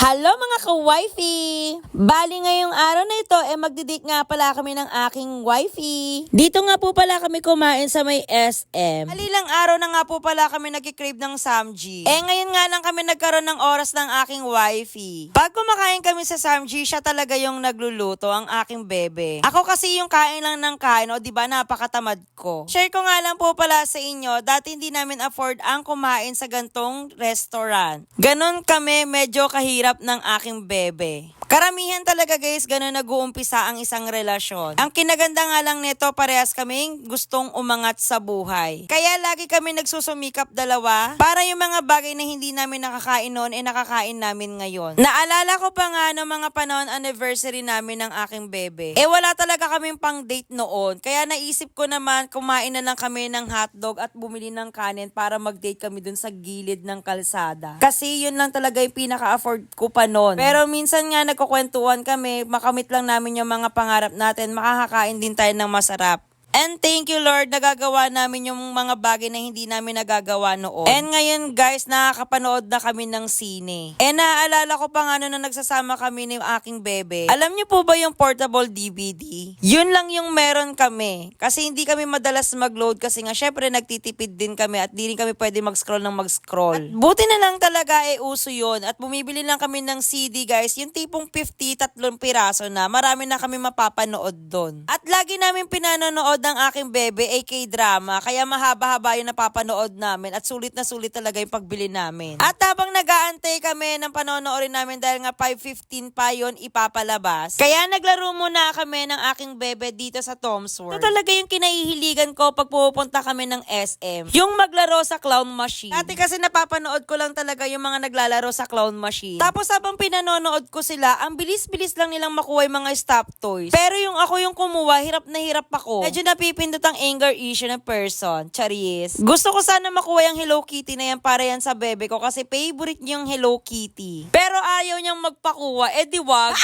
Hello mga ka-wifey! Bali ngayong araw na ito, eh magdidate nga pala kami ng aking wifey. Dito nga po pala kami kumain sa may SM. Halilang araw na nga po pala kami nagkikrave ng Samji. Eh ngayon nga lang kami nagkaroon ng oras ng aking wifey. Pag kumakain kami sa Samji, siya talaga yung nagluluto, ang aking bebe. Ako kasi yung kain lang ng kain, o di ba napakatamad ko. Share ko nga lang po pala sa inyo, dati hindi namin afford ang kumain sa gantong restaurant. Ganon kami medyo kahirap ng aking bebe. Karamihan talaga guys, ganun nag-uumpisa ang isang relasyon. Ang kinaganda nga lang nito, parehas kaming gustong umangat sa buhay. Kaya lagi kami nagsusumikap dalawa para yung mga bagay na hindi namin nakakain noon, eh nakakain namin ngayon. Naalala ko pa nga no mga panahon anniversary namin ng aking bebe. Eh wala talaga kaming pang date noon. Kaya naisip ko naman kumain na lang kami ng hotdog at bumili ng kanin para mag-date kami dun sa gilid ng kalsada. Kasi yun lang talaga yung pinaka-afford ko pa noon. Pero minsan nga nagkukwentuhan kami, makamit lang namin yung mga pangarap natin, makakakain din tayo ng masarap. And thank you Lord, nagagawa namin yung mga bagay na hindi namin nagagawa noon. And ngayon guys, nakakapanood na kami ng sine. Eh naaalala ko pa nga noon na nagsasama kami ni aking bebe. Alam niyo po ba yung portable DVD? Yun lang yung meron kami. Kasi hindi kami madalas mag-load kasi nga syempre nagtitipid din kami at di rin kami pwede mag-scroll ng mag-scroll. At buti na lang talaga eh uso yun. At bumibili lang kami ng CD guys, yung tipong 50, tatlong piraso na. Marami na kami mapapanood doon. At lagi namin pinanonood ng aking bebe, AK drama. Kaya mahaba-haba yung napapanood namin at sulit na sulit talaga yung pagbili namin. At habang nag-aantay kami ng panonoorin namin dahil nga 5.15 pa yon ipapalabas. Kaya naglaro muna kami ng aking bebe dito sa Tom's World. Ito talaga yung kinahihiligan ko pag pupunta kami ng SM. Yung maglaro sa clown machine. Dati kasi napapanood ko lang talaga yung mga naglalaro sa clown machine. Tapos habang pinanonood ko sila, ang bilis-bilis lang nilang makuha yung mga stop toys. Pero yung ako yung kumuha, hirap na hirap ako. Medyo napipindot ang anger issue ng person. Charis. Gusto ko sana makuha yung Hello Kitty na yan para yan sa bebe ko kasi favorite niya yung Hello Kitty. Pero ayaw niyang magpakuha, eh di wag.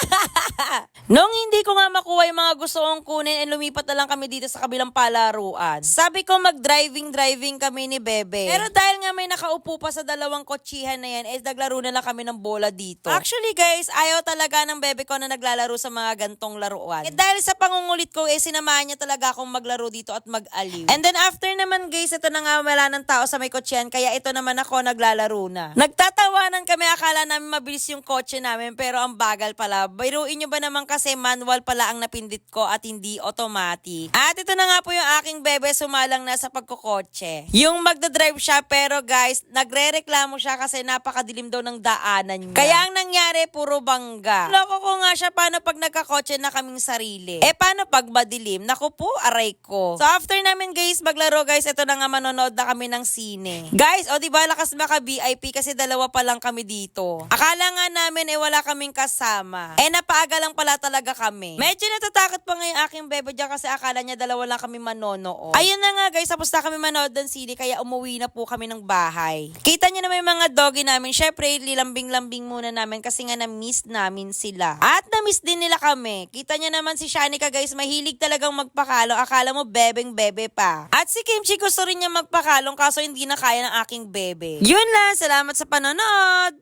Nung hindi ko nga makuha yung mga gusto kong kunin, eh lumipat na lang kami dito sa kabilang palaruan. Sabi ko mag-driving-driving kami ni Bebe. Pero dahil nga may nakaupo pa sa dalawang kotsihan na yan, eh naglaro na lang kami ng bola dito. Actually guys, ayaw talaga ng Bebe ko na naglalaro sa mga gantong laruan. Eh dahil sa pangungulit ko, eh sinamahan niya talaga akong maglaro dito at mag-aliw. And then after naman guys, ito na nga wala ng tao sa may kotsihan, kaya ito naman ako naglalaro na. Nagtatawanan kami, akala namin mabilis yung kotse namin, pero ang bagal pala. Bayruin nyo ba naman kasi manual pala ang napindit ko at hindi automatic. At ito na nga po yung aking bebe sumalang na sa pagkukotse. Yung magdadrive siya, pero guys, nagre-reklamo siya kasi napakadilim daw ng daanan niya. Kaya ang nangyari, puro bangga. Loko ko nga siya, paano pag nagkakotse na kaming sarili? Eh, paano pag madilim? Naku po, aray ko. So, after namin guys, maglaro guys, ito na nga manonood na kami ng sine. Guys, o di ba lakas maka VIP kasi dalawa pa lang kami dito. Akala nga namin eh wala kaming kasama. Eh napaaga lang pala talaga kami. Medyo natatakot pa nga yung aking bebe dyan kasi akala niya dalawa lang kami manonood. Ayun na nga guys, tapos na kami manood ng sine kaya umuwi na po kami ng bahay. Kita niyo naman yung mga doggy namin. Syempre, lilambing-lambing muna namin kasi nga na-miss namin sila. At na-miss din nila kami. Kita niyo naman si Shanika guys, mahilig talagang magpakalo. Akala mo bebeng bebe pa. At si Kimchi gusto rin niya magpakalong kaso hindi na kaya ng aking bebe. Yun lang, salamat sa panonood!